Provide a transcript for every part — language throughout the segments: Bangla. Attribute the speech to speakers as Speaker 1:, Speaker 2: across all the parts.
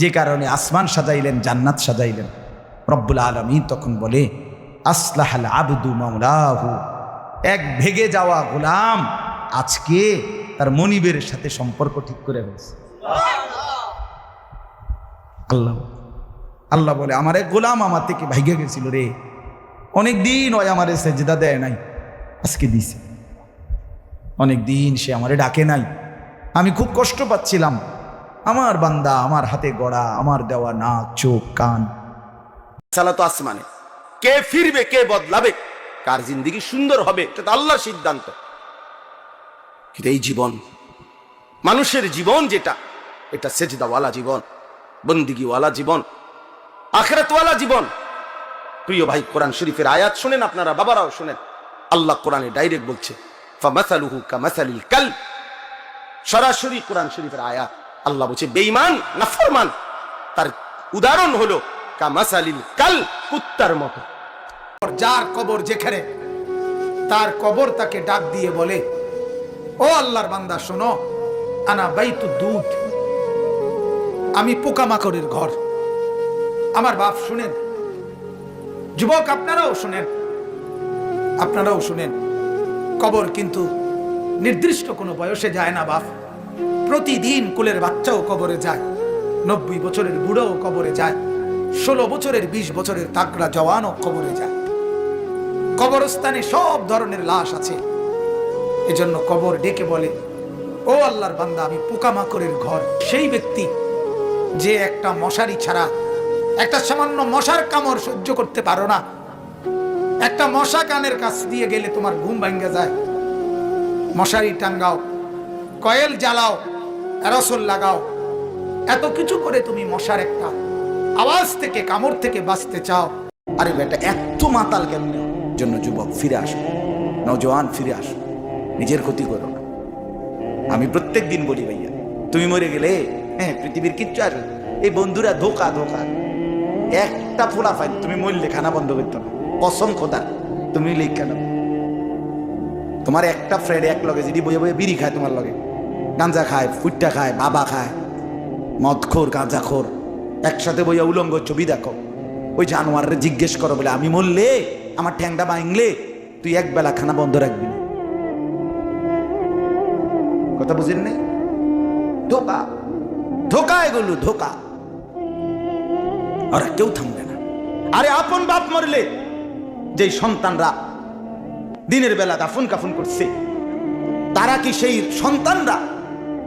Speaker 1: যে কারণে আসমান সাজাইলেন, জান্নাত সাজাইলেন। রব্বুল আলমিন তখন বলে, আসলাহাল আবদু মামলাহু এক ভেগে যাওয়া গোলাম আজকে তার মনিবের সাথে সম্পর্ক ঠিক করে ফেলছে। আল্লাহ আল্লাহ বলে, আমার এক গোলাম আমার থেকে ভাইগে গেছিল রে। অনেক দিন ওই আমারে সেজদা দেয় নাই, আজকে দিছে। অনেক দিন সে আমারে ডাকে নাই। আমি খুব কষ্ট পাচ্ছিলাম। আমার বান্দা, আমার হাতে গড়া, আমার দেওয়া নাক, চোখ, কান।
Speaker 2: সালাতো আসমানে। কে ফিরবে, কে বদলাবে? কার জিন্দিগি সুন্দর হবে, এটা তো আল্লাহর সিদ্ধান্ত। কিন্তু এই জীবন, মানুষের জীবন যেটা, এটা সেজদাওয়ালা জীবন, বন্দিগিওয়ালা জীবন, আখেরাতওয়ালা জীবন। প্রিয় ভাই, কোরআন শরীফের আয়াত শুনেন আপনারা, বাবারাও শুনেন। আল্লাহ কোরআনে ডাইরেক্ট বলছে সরাসরি কোরআন শরীফের আয়াত। আল্লাহ বলছে, বেঈমান, নাফরমান। তার উদাহরণ হলো, কামাসালিল কাল, কুত্তার মতো।
Speaker 1: যার কবর যেখানে, তার কবর তাকে ডাক দিয়ে বলে, ও আল্লাহর বান্দা, শোনো, আনা বাইতু দুধ। আমি পোকামাকড়ের ঘর। আমার বাপ শুনেন। যুবক, আপনারাও শুনেন। আপনারাও শুনেন। কবর কিন্তু নির্দিষ্ট কোনো বয়সে যায় না, বাপ। প্রতিদিন কুলের বাচ্চাও কবরে যায়। নব্বই বছরের বুড়োও কবরে যায়। ষোলো বছরের বিশ বছরের তাকড়া জওয়ানও কবরে যায়। কবরস্থানে সব ধরনের লাশ আছে। এজন্য কবর ডেকে বলে, ও আল্লাহর বান্দা, আমি পোকামাকড়ের ঘর। সেই ব্যক্তি যে একটা মশারি ছাড়া একটা সামান্য মশার কামড় সহ্য করতে পারো না। একটা মশা কানের কাছ দিয়ে গেলে তোমার ঘুম ভাঙ্গে যায়। মশারি টাঙ্গাও কয়েল জ্বালাও, অ্যারসল লাগাও। এত কিছু করে তুমি মশার একটা আওয়াজ থেকে, কামড় থেকে বাঁচতে চাও। আরে বেটা, এত মাতাল কেন জন্য যুবক, ফিরে আসো। নজওয়ান ফিরে আসো। নিজের ক্ষতি করো আমি প্রত্যেক দিন বলি ভাইয়া, তুমি মরে গেলে হ্যাঁ পৃথিবীর কিচ্ছু আসবে এই বন্ধুরা ধোকা ধোকা। একটা ফোলা ফাইল, তুমি মরলে খানা বন্ধ করতো না কসম খোদা, তুমি লেখা কেন তোমার একটা ফ্রেন্ড এক লগে যদি বইয়ে বইয়ে বিড়ি খায় তোমার লগে। গাঞ্জা খায় ফুটটা খায়, বাবা খায়। মদখোর, গাঁজাখোর। একসাথে বইয়া উলঙ্গ ছবি দেখো। ওই জানোয়ারে জিজ্ঞেস করো বলে, আমি মরলে? আমার ঠ্যাংটা ভাঙলে? তুই এক বেলা খানা বন্ধ রাখবি না? কথা বুঝেন নেই? ধোকা। ধোকা এগুলো, ধোকা। ওরা কেউ থামবে না। আরে আপন বাপ মরলে? যে সন্তানরা দিনের বেলা দাফন কাফন করছে, তারা কি সেই সন্তানরা?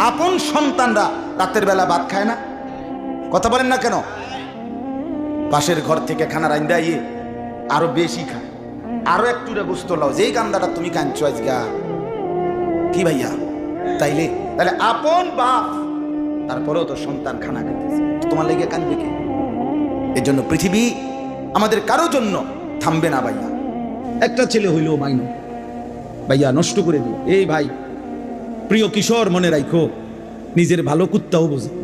Speaker 1: আপন সন্তানরা রাতের বেলা ভাত খায় না। কথা বলেন না কেন? পাশের ঘর থেকে খানা রান্দা ইয়ে আরও বেশি খায়। আরও একটু রে বুঝতে লাও যেই কান্দাটা তুমি কাঁদছো আজগা। কি ভাইয়া? তাইলে? তাহলে আপন বাপ, তারপরেও তো সন্তান খানা খাইতেছে। তোমার লেগে কাঁদবে কে? এর জন্য পৃথিবী আমাদের কারও জন্য থামবে না ভাইয়া। একটা ছেলে হইল মাইনো। ভাইয়া নষ্ট করে দিও। এই ভাই প্রিয় কিশোর মনে রাখো নিজের ভালো কুত্তাও বোঝে।